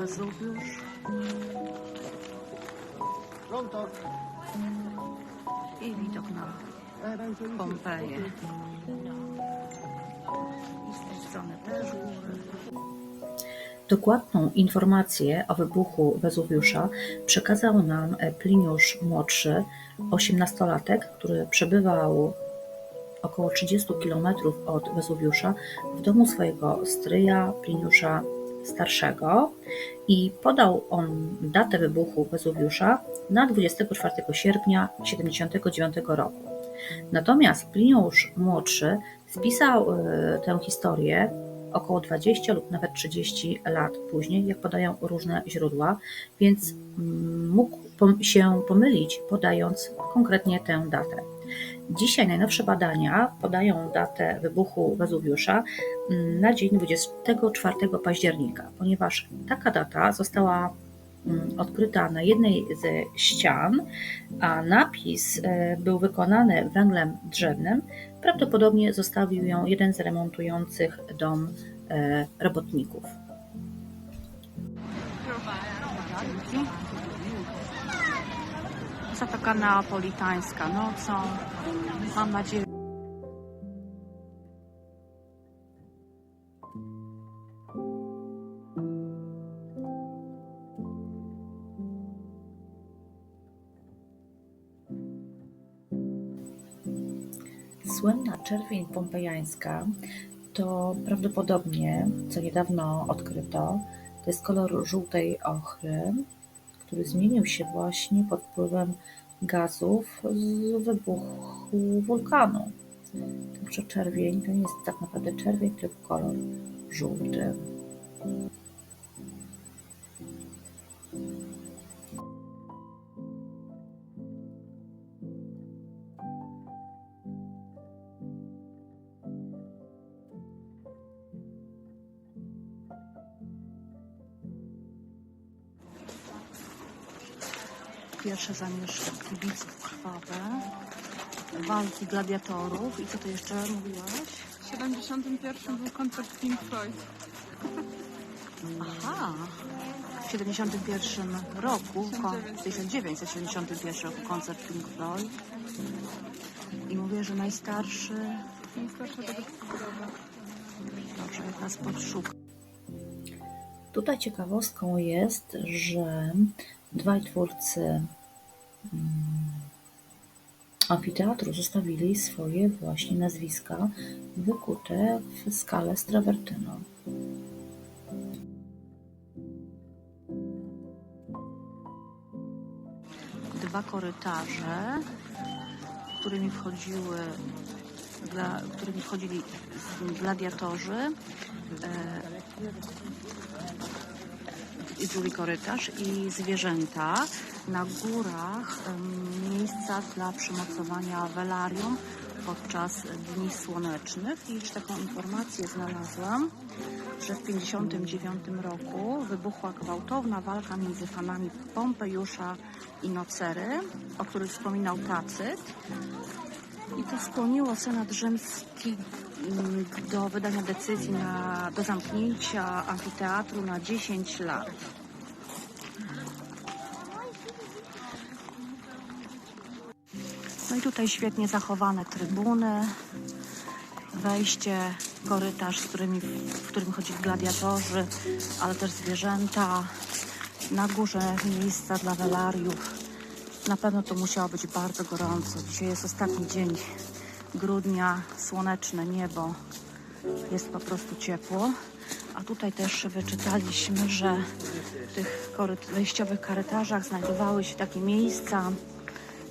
Wezuwiusz Pronto? i widok na Pompeje. I. Dokładną informację o wybuchu Wezuwiusza przekazał nam Pliniusz Młodszy, osiemnastolatek, który przebywał około 30 km od Wezuwiusza w domu swojego stryja Pliniusza Starszego i podał on datę wybuchu Wezuwiusza na 24 sierpnia 79 roku. Natomiast Pliniusz Młodszy spisał e, tę historię około 20 lub nawet 30 lat później, jak podają różne źródła, więc mm, mógł się pomylić, podając konkretnie tę datę. Dzisiaj najnowsze badania podają datę wybuchu Wezuwiusza mm, na dzień 24 października, ponieważ taka data została mm, odkryta na jednej ze ścian, a napis e, był wykonany węglem drzewnym. Prawdopodobnie zostawił ją jeden z remontujących dom e, robotników. Zatoka neapolitańska nocą. Mam nadzieję, Słynna czerwień pompejańska to prawdopodobnie, co niedawno odkryto, to jest kolor żółtej ochry, który zmienił się właśnie pod wpływem gazów z wybuchu wulkanu. Także czerwień to nie jest tak naprawdę czerwień, tylko kolor żółty. Pierwsze zamieszki kibiców krwawe, walki gladiatorów i co to jeszcze mówiłaś? W 71 był koncert Pink Floyd. Aha, w 71 roku, w 1971 roku koncert Pink Floyd i mówię, że najstarszy, Najstarsza tego dobrze, jak nas podszuka. Tutaj ciekawostką jest, że dwaj twórcy amfiteatru zostawili swoje właśnie nazwiska wykute w skale z trawertyną. dwa korytarze, którymi wchodziły dla, którymi wchodzili gladiatorzy e, i drugi korytarz i zwierzęta. Na górach miejsca dla przymocowania welarium podczas dni słonecznych i już taką informację znalazłam, że w 1959 roku wybuchła gwałtowna walka między fanami Pompejusza i Nocery, o których wspominał Tacyt. I to skłoniło Senat Rzymski mm, do wydania decyzji na, do zamknięcia amfiteatru na 10 lat. No i tutaj świetnie zachowane trybuny, wejście, korytarz, z którymi, w którym chodzili gladiatorzy, ale też zwierzęta. Na górze miejsca dla welariów. Na pewno to musiało być bardzo gorąco. Dzisiaj jest ostatni dzień grudnia, słoneczne niebo. Jest po prostu ciepło. A tutaj też wyczytaliśmy, że w tych wejściowych korytarzach znajdowały się takie miejsca,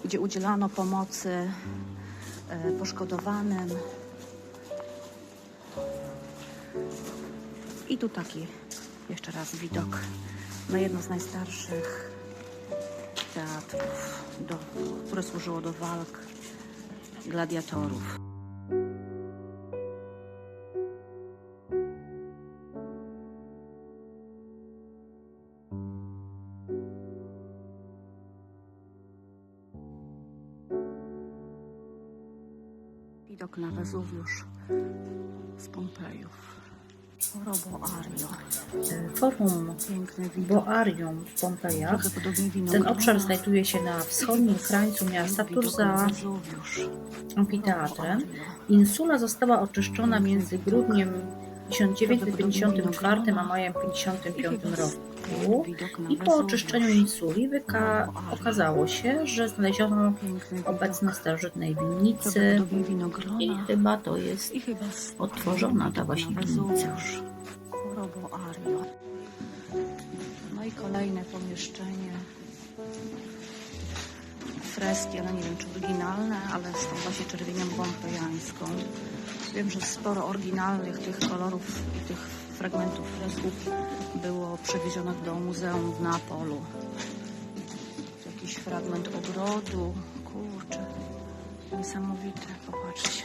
gdzie udzielano pomocy e, poszkodowanym. I tu taki jeszcze raz widok na jedno z najstarszych teatrów, do, które służyło do walk gladiatorów. Widok na Wezuwiusz z Pompejów. E, Forum. Boarium w Pompejach. Ten obszar znajduje się na wschodnim krańcu miasta tuż za amfiteatrem. Insula została oczyszczona między grudniem 1954 a majem 1955 roku. I po oczyszczeniu insuli wyka- okazało się, że znaleziono obecne starożytnej winnicy i chyba to jest otworzona ta właśnie winnica. No i kolejne pomieszczenie. Freski, ale nie wiem czy oryginalne, ale z tą właśnie czerwienią pompejańską. Wiem, że sporo oryginalnych tych kolorów i tych fragmentów fresków było przewiezionych do muzeum w Neapolu. Jakiś fragment ogrodu. Kurczę. Niesamowite, popatrzcie.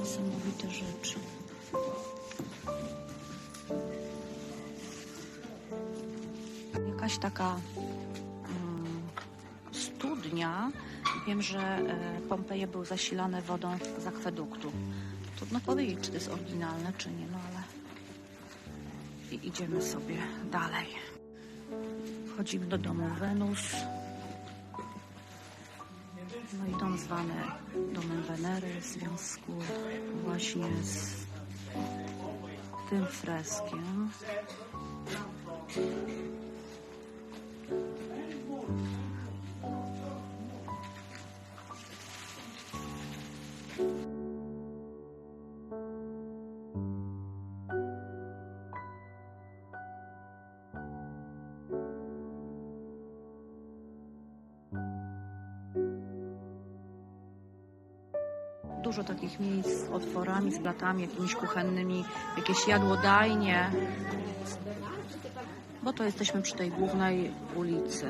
Niesamowite rzeczy. Jakaś taka mm, studnia. Wiem, że e, Pompeje były zasilane wodą z akweduktu. Trudno powiedzieć, czy to jest oryginalne, czy nie, no ale i idziemy sobie dalej. Wchodzimy do domu Wenus. No i dom zwany domem Wenery w związku właśnie z tym freskiem. Takich miejsc z otworami, z blatami jakimiś kuchennymi, jakieś jadłodajnie. Bo to jesteśmy przy tej głównej ulicy.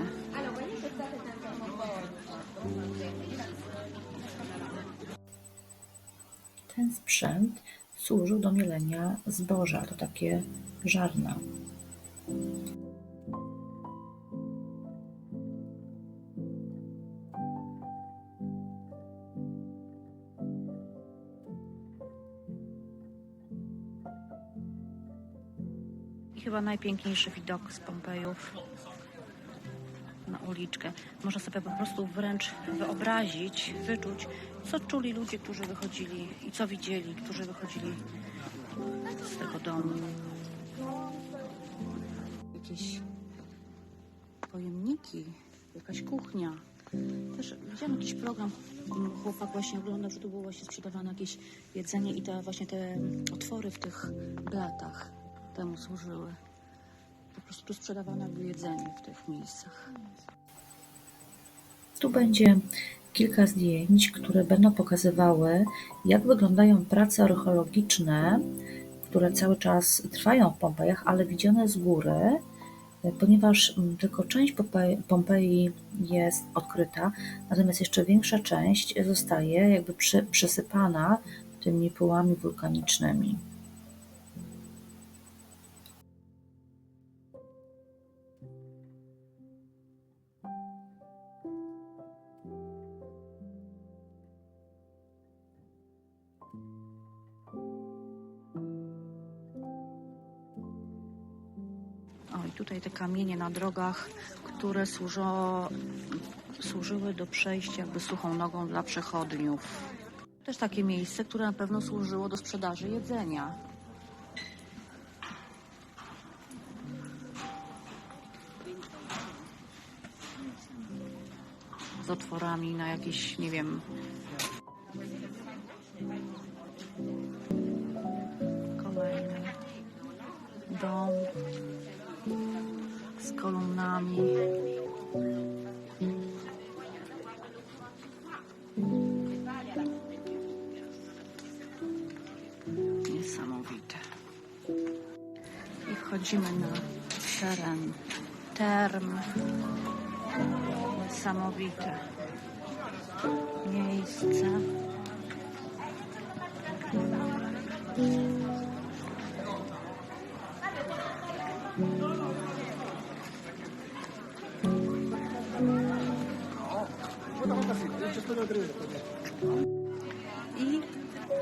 Ten sprzęt służył do mielenia zboża, to takie żarna. I chyba najpiękniejszy widok z Pompejów na uliczkę. Można sobie po prostu wręcz wyobrazić, wyczuć, co czuli ludzie, którzy wychodzili i co widzieli, którzy wychodzili z tego domu. Jakieś pojemniki, jakaś kuchnia. Też widziałam jakiś program, chłopak właśnie oglądał, że tu było właśnie sprzedawane jakieś jedzenie i te właśnie te otwory w tych blatach temu służyły. Po prostu tu sprzedawane było jedzenie w tych miejscach. Tu będzie kilka zdjęć, które będą pokazywały, jak wyglądają prace archeologiczne, które cały czas trwają w Pompejach, ale widziane z góry, ponieważ mm, tylko część Pompe- Pompeji jest odkryta, natomiast jeszcze większa część zostaje jakby przesypana tymi pyłami wulkanicznymi. Tutaj te kamienie na drogach, które służą, służyły do przejścia jakby suchą nogą dla przechodniów. Też takie miejsce, które na pewno służyło do sprzedaży jedzenia. Z otworami na jakieś, nie wiem, kolumnami. Niesamowite. I wchodzimy na teren term. Niesamowite miejsce. I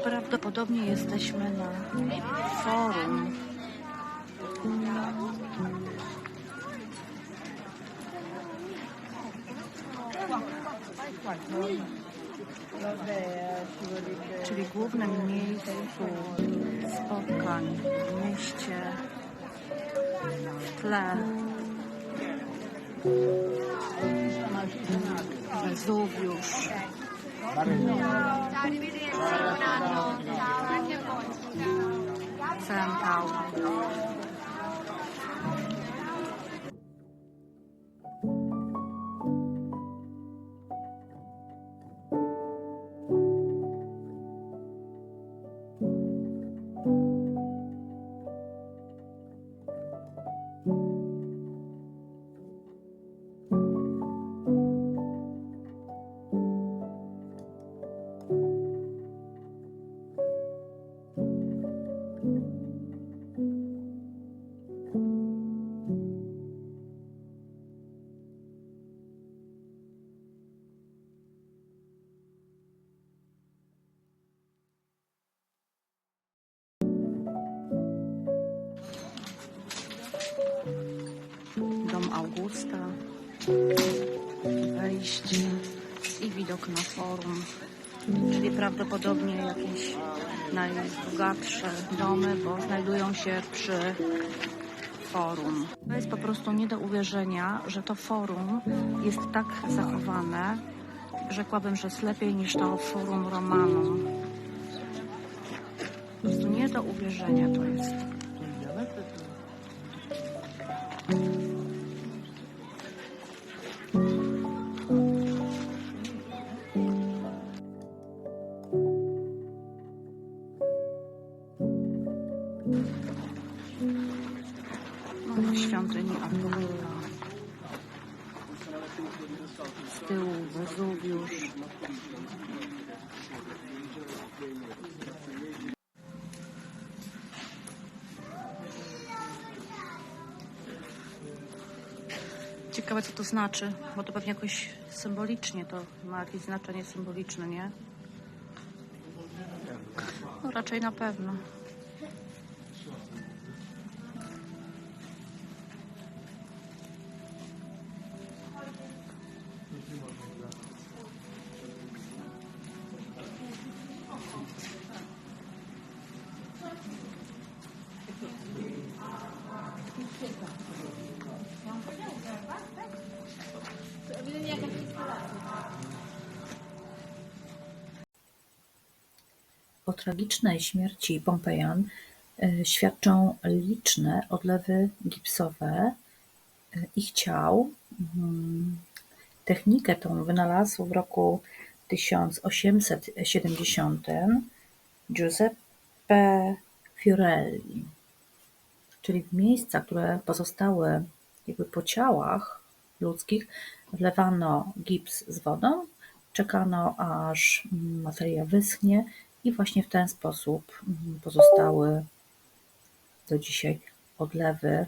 Prawdopodobnie jesteśmy na forum. Czyli głównym miejscu spotkań w mieście w tle Wezuwiusz. Centaur. Augusta. Wejście i widok na forum. Czyli prawdopodobnie jakieś najbogatsze domy, bo znajdują się przy forum. To jest po prostu nie do uwierzenia, że to forum jest tak zachowane. Rzekłabym, że jest lepiej niż to forum Romanum. Po prostu nie do uwierzenia to jest. Ciekawe co to znaczy, bo to pewnie jakoś symbolicznie to ma jakieś znaczenie symboliczne, nie? No raczej na pewno. O tragicznej śmierci Pompejan e, świadczą liczne odlewy gipsowe e, ich ciał. Mm, Technikę tą wynalazł w roku 1870 Giuseppe Fiorelli. Czyli w miejsca, które pozostały jakby po ciałach ludzkich, wlewano gips z wodą, czekano aż mm, materia wyschnie i właśnie w ten sposób mm, pozostały do dzisiaj odlewy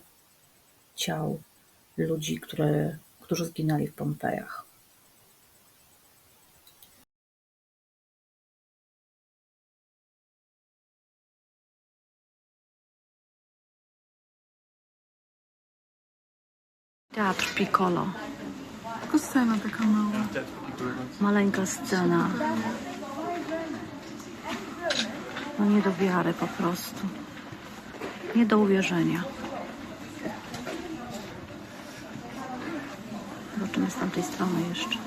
ciał ludzi, które, którzy zginęli w Pompejach. Teatr Piccolo. Tylko scena taka mała. Maleńka scena. No nie do wiary po prostu. Nie do uwierzenia. Zobaczymy z tamtej strony jeszcze.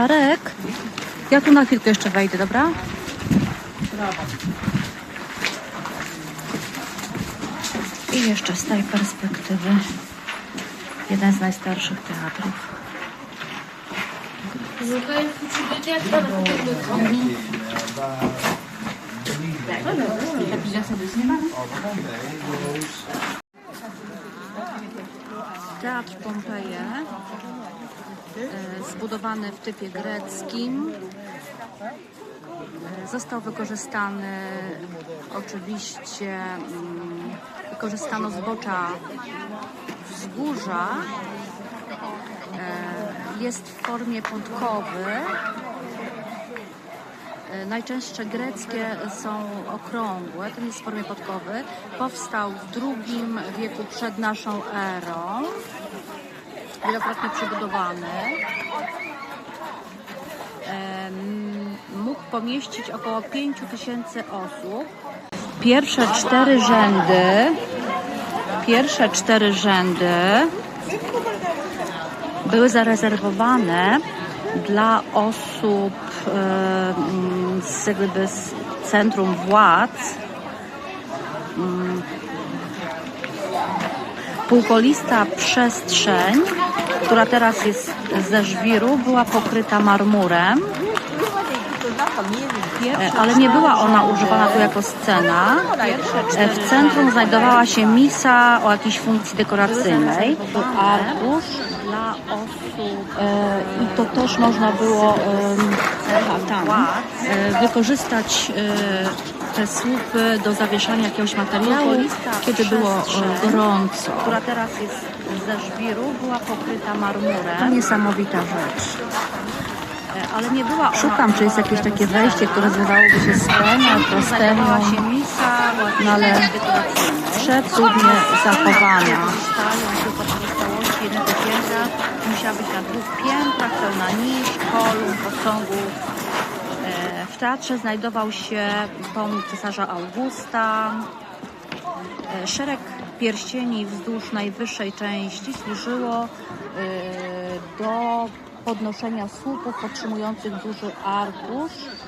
Darek, ja tu na chwilkę jeszcze wejdę, dobra? I jeszcze z tej perspektywy jeden z najstarszych teatrów. Teatr Pompeje, zbudowany w typie greckim, e, został wykorzystany oczywiście, mm, wykorzystano zbocza wzgórza, e, jest w formie podkowy. E, Najczęstsze greckie są okrągłe, ten jest w formie podkowy. Powstał w II wieku przed naszą erą. Wielokrotnie przebudowany. Mógł pomieścić około 5 tysięcy osób. Pierwsze cztery rzędy, pierwsze cztery rzędy były zarezerwowane dla osób z, jakby z centrum władz. Półkolista przestrzeń, która teraz jest ze żwiru, była pokryta marmurem, ale nie była ona używana tu jako scena. E, W centrum znajdowała się misa o jakiejś funkcji dekoracyjnej. Arkusz dla osób e, i to też można było tam e, wykorzystać e, te słupy do zawieszania jakiegoś materiału, kiedy było e, gorąco. Która teraz jest ze żwiru, była pokryta marmurem. To niesamowita rzecz. Ale nie była Szukam, czy jest jakieś takie wejście, które zdawałoby się skrajnie, prostemu, no ale przecudnie zachowana. musiała być na dwóch piętrach, pełna nisz, kolumn, posągów. W teatrze znajdował się pomnik cesarza Augusta. E, Szereg pierścieni wzdłuż najwyższej części służyło e, do podnoszenia słupów podtrzymujących duży arkusz